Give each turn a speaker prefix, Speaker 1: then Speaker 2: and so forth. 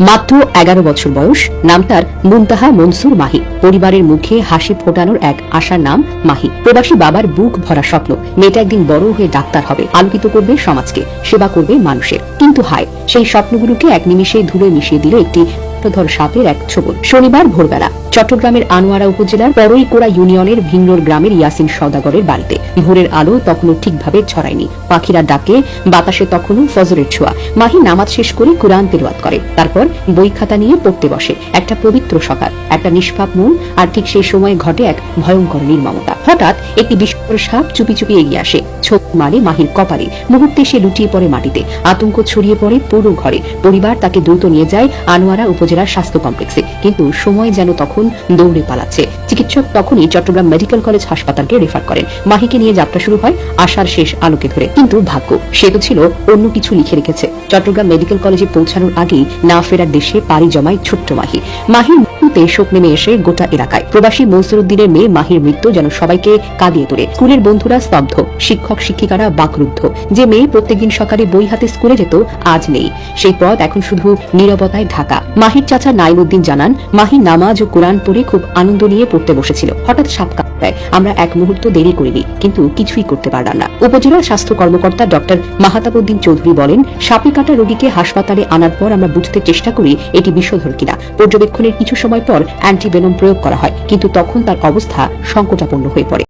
Speaker 1: মাত্র এগারো বছর বয়স, নাম তার মুনতাহা মনসুর মাহি। পরিবারের মুখে হাসি ফোটানোর এক আশার নাম মাহি। প্রবাসী বাবার বুক ভরা স্বপ্ন, মেয়েটা একদিন বড় হয়ে ডাক্তার হবে, আলোকিত করবে সমাজকে, সেবা করবে মানুষের। কিন্তু হায়, সেই স্বপ্নগুলোকে এক নিমিষে ধুলোয় মিশিয়ে দিল একটি ধর সাপের এক ছবল। শনিবার ভোরবেলা চট্টগ্রামের আনোয়ারা উপজেলার পরইকোড়া ইউনিয়নের ভিন্নর গ্রামের ইয়াসিন সওদাগরের বাড়িতে ভোরের আলো তখনও ঠিকভাবে ছড়ায়নি। পাখিরা ডাকে, বাতাসে তখনও ফজরের ছোঁয়া। মাহি নামাজ শেষ করে কোরআন তেলাওয়াত করে। তারপর বই খাতা নিয়ে পড়তে বসে। একটা পবিত্র সকাল, একটা নিষ্পাপ মন, আর ঠিক সেই সময় ঘটে এক ভয়ঙ্কর নির্মমতা। হঠাৎ একটি বিস্ফোর সাপ চুপি চুপি এগিয়ে আসে। ছোপ মারে মাহির কপালে। মুহূর্তে সে লুটিয়ে পড়ে মাটিতে। আতঙ্ক ছড়িয়ে পড়ে পুরো ঘরে। পরিবার তাকে দ্রুত নিয়ে যায় আনোয়ারা উপজেলার স্বাস্থ্য কমপ্লেক্সে। কিন্তু সময় যেন তখন দৌড়ে পালাচ্ছে। চিকিৎসক তখনই চট্টগ্রাম মেডিকেল কলেজ হাসপাতালকে রেফার করেন। মাহিকে নিয়ে যাত্রা শুরু হয় আশার শেষ আলোকে ধরে। কিন্তু ভাগ্য, সে তো ছিল অন্য কিছু লিখে রেখেছে। চট্টগ্রাম মেডিকেল কলেজে পৌঁছানোর আগেই না ফেরার দেশে পাড়ি জমায় ছোট্ট মাহি। মাহির মৃত্যুতে শোক নেমে এসে গোটা এলাকায়। প্রবাসী মনসুরুদ্দিনের মেয়ে মাহির মৃত্যু যেন সবাইকে কাঁদিয়ে তোলে। স্কুলের বন্ধুরা স্তব্ধ। শিক্ষক, শিক্ষিকারা বাকরুদ্ধ। যে মেয়ে প্রত্যেকদিন সকালে বই হাতে স্কুলে যেত, আজ নেই। সেই পথ এখন শুধু নীরবতায় ঢাকা। মাহির চাচা নাইমুদ্দিন জানান, মাহি নামাজ ও কোরআন পড়ে খুব আনন্দ নিয়ে পড়তে বসেছিল। হঠাৎ সাপ কামড়ায় আমরা এক মুহূর্ত দেরি করিনি, কিন্তু কিছুই করতে পারলাম না। উপজেলা স্বাস্থ্য কর্মকর্তা ডক্টর মাহাতাবুদ্দিন চৌধুরী বলেন সাপে কাটা রোগীকে হাসপাতালে আনার পর আমরা বুঝতে চেষ্টা করি এটি বিষধর কিনা। পর্যবেক্ষণের কিছু সময় পর অ্যান্টিভেনম প্রয়োগ করা হয় কিন্তু তখন তার অবস্থা সংকটাপন্ন হয়ে পড়ে।